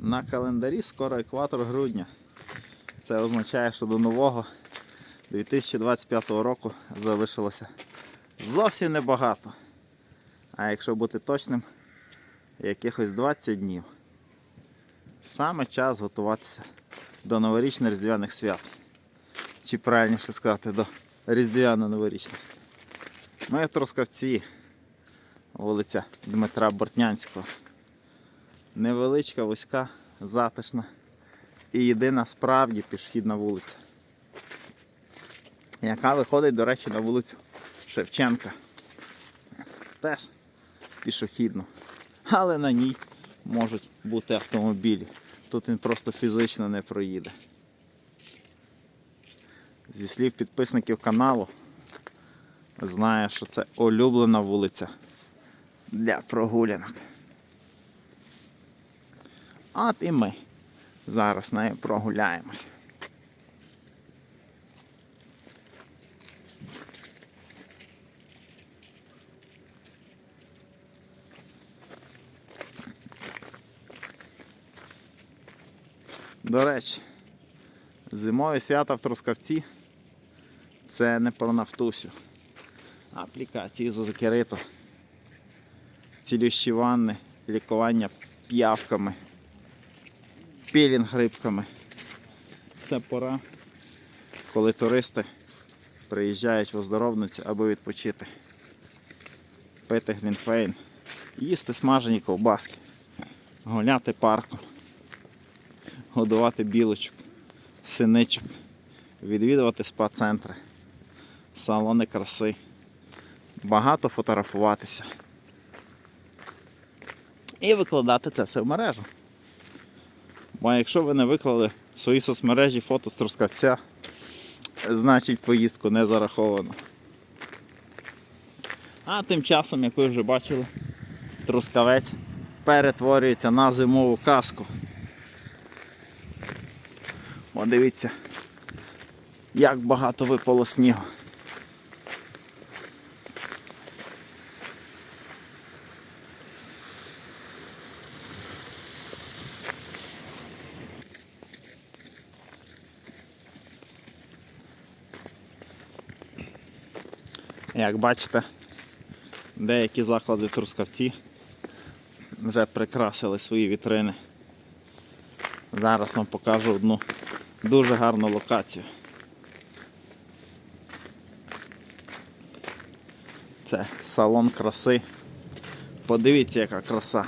На календарі скоро екватор грудня. Це означає, що до нового 2025 року залишилося зовсім небагато. А якщо бути точним, якихось 20 днів. Саме час готуватися до новорічно-різдвяних свят. Чи правильніше сказати, до різдвяно-новорічних. Ми в Трускавці, вулиця Дмитра Бортнянського. Невеличка, вузька, затишна і єдина справді пішохідна вулиця, яка виходить, до речі, на вулицю Шевченка. Теж пішохідну. Але на ній можуть бути автомобілі. Тут він просто фізично не проїде. Зі слів підписників каналу, знає, що це улюблена вулиця для прогулянок. От і ми зараз нею прогуляємося. До речі, зимові свята в Трускавці це не про нафтусю. Аплікації з озокериту, цілющі ванни, лікування п'явками, пілінг рибками. Це пора, коли туристи приїжджають в оздоровниці, аби відпочити, пити глінфейн, їсти смажені ковбаски, гуляти парком, годувати білочок, синичок, відвідувати спа-центри, салони краси, багато фотографуватися і викладати це все в мережу. Бо якщо ви не виклали в свої соцмережі фото з Трускавця, значить поїздку не зараховано. А тим часом, як ви вже бачили, Трускавець перетворюється на зимову казку. О, дивіться, як багато випало снігу. Як бачите, деякі заклади трускавці вже прикрасили свої вітрини. Зараз вам покажу одну дуже гарну локацію. Це салон краси. Подивіться, яка краса.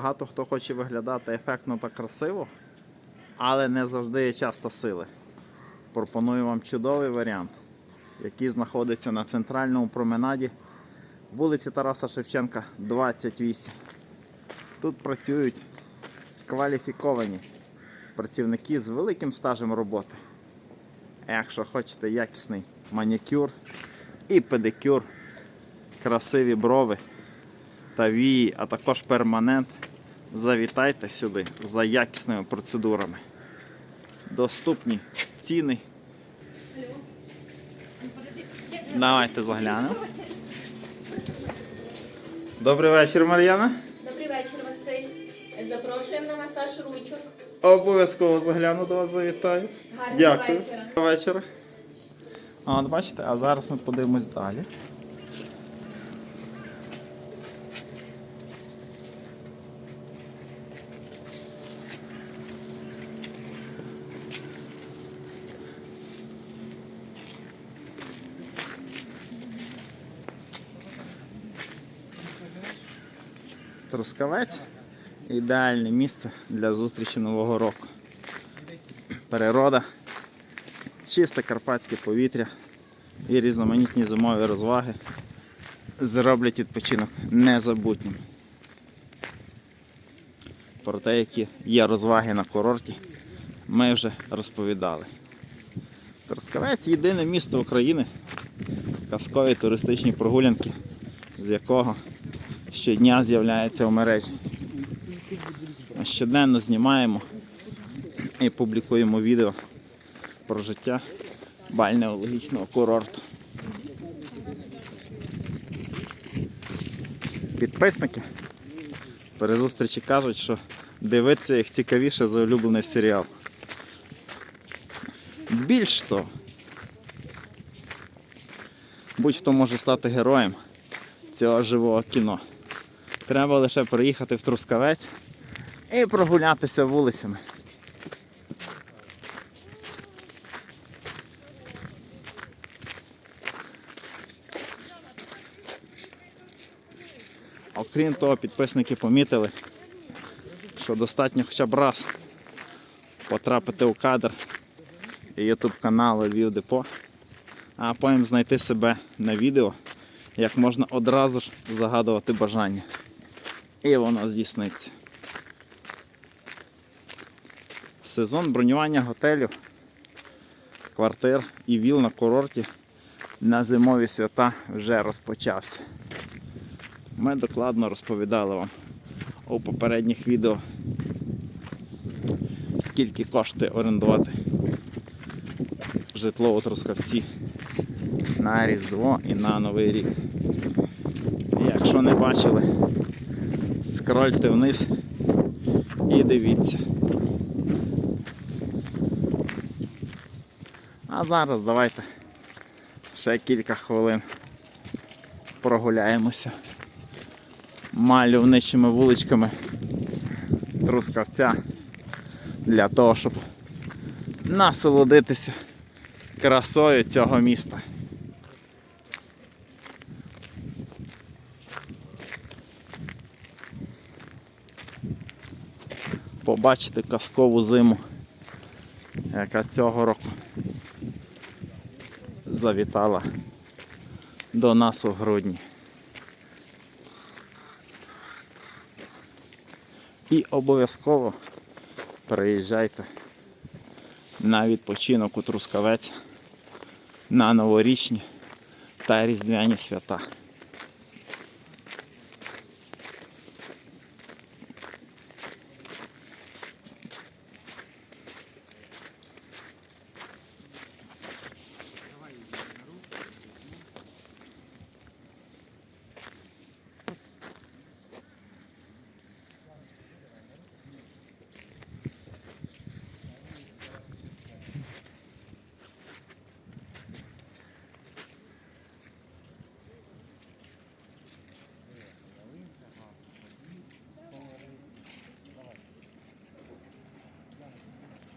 Багато хто хоче виглядати ефектно та красиво, але не завжди є часто сили. Пропоную вам чудовий варіант, який знаходиться на центральному променаді вулиці Тараса Шевченка, 28. Тут працюють кваліфіковані працівники з великим стажем роботи. Якщо хочете якісний манікюр і педикюр, красиві брови та вії, а також перманент, завітайте сюди за якісними процедурами. Доступні ціни. Давайте заглянемо. Добрий вечір, Мар'яна. Добрий вечір, Василь. Запрошуємо на масаж ручок. Обов'язково загляну до вас, завітаю. Гарного Дякую. вечора. А от бачите, а зараз ми подивимось далі. Трускавець ідеальне місце для зустрічі Нового року. Природа, чисте карпатське повітря і різноманітні зимові розваги зроблять відпочинок незабутнім. Про те, які є розваги на курорті, ми вже розповідали. Трускавець єдине місто України, казкові туристичні прогулянки, з якого щодня з'являється у мережі. Щоденно знімаємо і публікуємо відео про життя бальнеологічного курорту. Підписники при зустрічі кажуть, що дивитися їх цікавіше за улюблений серіал. Більш того, будь-хто може стати героєм цього живого кіно. Треба лише приїхати в Трускавець і прогулятися вулицями. Окрім того, підписники помітили, що достатньо хоча б раз потрапити у кадр YouTube каналу Львів Депо, а потім знайти себе на відео, як можна одразу ж загадувати бажання. І воно здійсниться. Сезон бронювання готелів, квартир і віл на курорті на зимові свята вже розпочався. Ми докладно розповідали вам у попередніх відео, скільки коштує орендувати житло у Трускавці на Різдво і на Новий рік. Якщо не бачили, скрольте вниз і дивіться. А зараз давайте ще кілька хвилин прогуляємося мальовничими вуличками Трускавця для того, щоб насолодитися красою цього міста. Побачити казкову зиму, яка цього року завітала до нас у грудні. І обов'язково приїжджайте на відпочинок у Трускавець на новорічні та різдвяні свята.